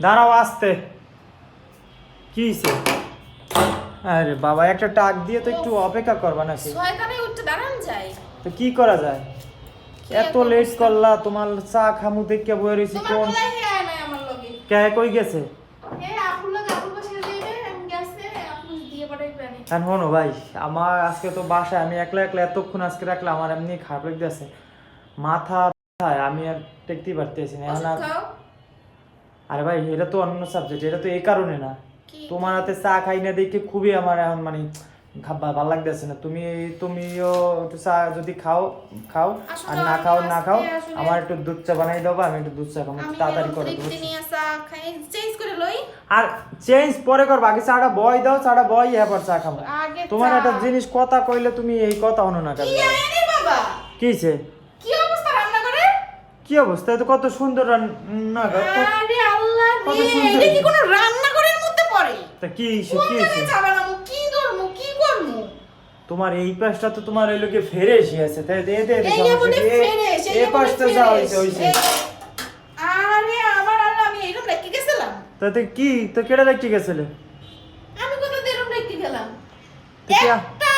দাঁড়াও আসতে। কি হয়েছে আরে বাবা একটা টাক দিয়ে তো একটু অপেক্ষা করবা নাকি? শয়তানে উঠতে দাঁড়ান যায় তো কি করা যায়? এত লেট করলা তোমার চা খামু দেখে বয়ে রয়েছি কোন লগে? কে কই গেছে? লগে এখন হনো ভাই আমার আজকে তো বাসায় আমি একলা একলা এতক্ষণ আজকে রাখলে আমার এমনি খারাপ লাগতেছে। মাথা আমি আর টেকতেই পারতেছি না এখন আর- খাও। আরে ভাই এটা তো অন্য সাবজেক্ট এটা তো এই কারণে না। তোমার হাতে চা খাই না দেখে খুবই আমার এখন মানে ভালো লাগতেছে না। তুমি তুমিও একটু চা যদি খাও খাও আর না খাও না খাও আমার একটু দুধ চা বানাই দেবো আমি একটু দুধ চা খাব তাড়াতাড়ি করে দেবো করে লই। আর চেঞ্জ পরে কর বাকি চাটা বয় দাও চাটা বয় এবার চা খাব। তোমার একটা জিনিস কথা কইলে তুমি এই কথা হনো না কেন? কি আরে কি অবস্থা রান্না করে কি অবস্থা? তো কত সুন্দর রান্না ঘর। তো- আরে আল্লাহ রে এটা কি কোনো রান্নাঘরের মধ্যে পড়ে? তা কি হইছে, কি হইছে? জায়গায় কি করব কি করব? তোমার এই পাশটা তো তোমার এই লোকে আছে তাই দে দে দে এই পাশটা যা হইছে হইছে আরে আমার আল্লাহ আমি এরকম রেখে গেছিলাম। তাতে কি? তো কেডা দেখতে গেছিলে? আমি এরকম রেখে গেলাম। একটা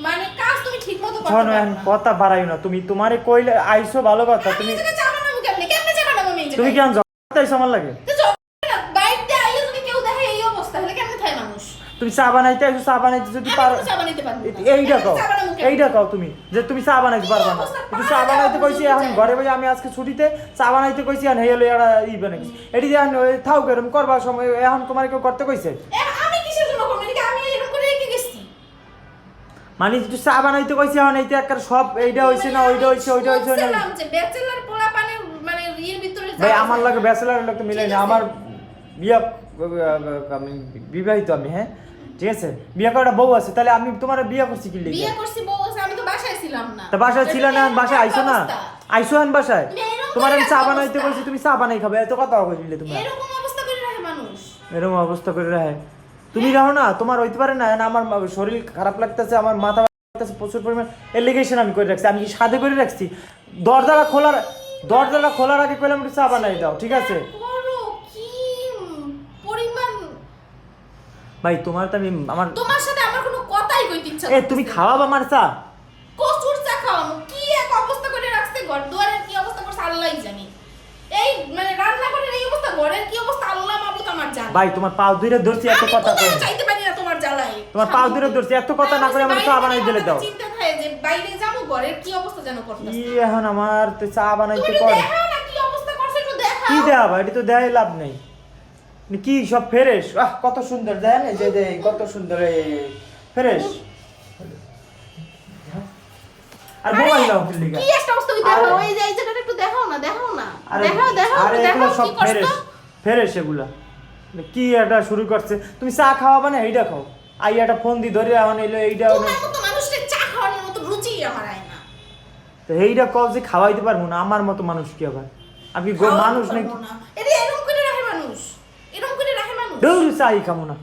মানে কাজ তুমি ঠিক মতো করতে শোনো পারো না। কথা বাড়াইও না। তুমি তোমারে কইলে আইছো ভালো কথা তুমি তুমি? কেন আইছো আমার লাগে? তুমি চা বানাইতে আইছো চা বানাইতে যদি পারো। এইটা কও? এইটা কও তুমি যে তুমি চা বানাইতে পারবা না অবস্থা? চা বানাইতে কইছি এখন ঘরে বসে আমি আজকে ছুটিতে চা বানাইতে কইছি আর হেলো এরা ই বানাই এটি যে এখন থাও কেরম করবার সময় এখন তোমার কেউ করতে কইছে। মানে একটু চা বানাইতে কইছি এখন এইটা একটা সব এইটা হইছে না ওইটা হইছে ওইটা হইছে না ইয়ের ভিতরে ভাই আমার। লাগে ব্যাচেলার লোক মিলাই ঠিক না আমার বিয়া আমি বিবাহিত আমি হ্যাঁ ঠিক আছে বিয়ে করাটা বউ আছে তাহলে আমি তোমার বিয়ে করছি কি বিয়ে করছি বউ আছে, আমি তো বাসায় ছিলাম না। তা বাসায় ছিল না বাসায় আইসো না। আইসো আন বাসায় তোমার আমি চা বানাইতে। কইছি তুমি চা বানাই খাবে এত কথা কইলে তুমি এরকম অবস্থা করে রাখে মানুষ। এরকম অবস্থা করে রাখে তুমি রাহো না তোমার হইতে পারে না না আমার শরীর খারাপ লাগতেছে আমার মাথা লাগতেছে প্রচুর পরিমাণ এলিগেশন আমি করে রাখছি আমি কি সাথে করে রাখছি দরজাটা খোলার দরজাটা খোলার আগে কইলাম একটু চা বানাই দাও ঠিক আছে? ভাই তোমার তো আমি আমার তোমার সাথে আমার কোনো কথাই কইতে ইচ্ছা এ তুমি খাওয়াবা আমার চা? কচুর চা খাওয়ানো কি এক অবস্থা করে রাখছে ঘর দুয়ারের কি অবস্থা করছে আল্লাহই জানি। এই মানে রান্না করে এই অবস্থা ঘরের কি অবস্থা আল্লাহ মাবুত আমার জানে। ভাই তোমার পাও ধরে ধরছি এত কথা কই চাইতে পারি না তোমার জ্বালায়? তোমার পাও ধরে ধরছি এত কথা না করে আমার চা বানাই দিলে দাও। চিন্তা থাকে যে বাইরে কি অবস্থা যেন করতেছে? কি এখন আমার? তো চা বানাইতে দেখাও না কি অবস্থা করছে একটু দেখাও। কি ভাই এটা তো দেয় লাভ নেই। কি সব ফ্রেশ? আহ কত সুন্দর দেয় না যে যে কত সুন্দর ফ্রেশ। আর মোবাইল নাও কি একটা অবস্থা? ওই যে এই জায়গাটা একটু দেখাও না দেখাও না। দেখাও দেখাও আরে এগুলো সব ফ্রেশ। ফ্রেশ এগুলা। মানে কি একটা শুরু করছে? তুমি চা খাওয়াবা না? এইটা খাও। আই একটা ফোন দি ধরে এখন এলো এইটা তোমার মতো মানুষকে চা মতো রুচি হারায় না। তো এইটা কল যে খাওয়াইতে পারব না আমার মতো মানুষ কি আবার? আমি মানুষ নাকি? এরকম করে রাখে মানুষ। এরকম করে রাখে মানুষ। দৌড় চাই খামো না।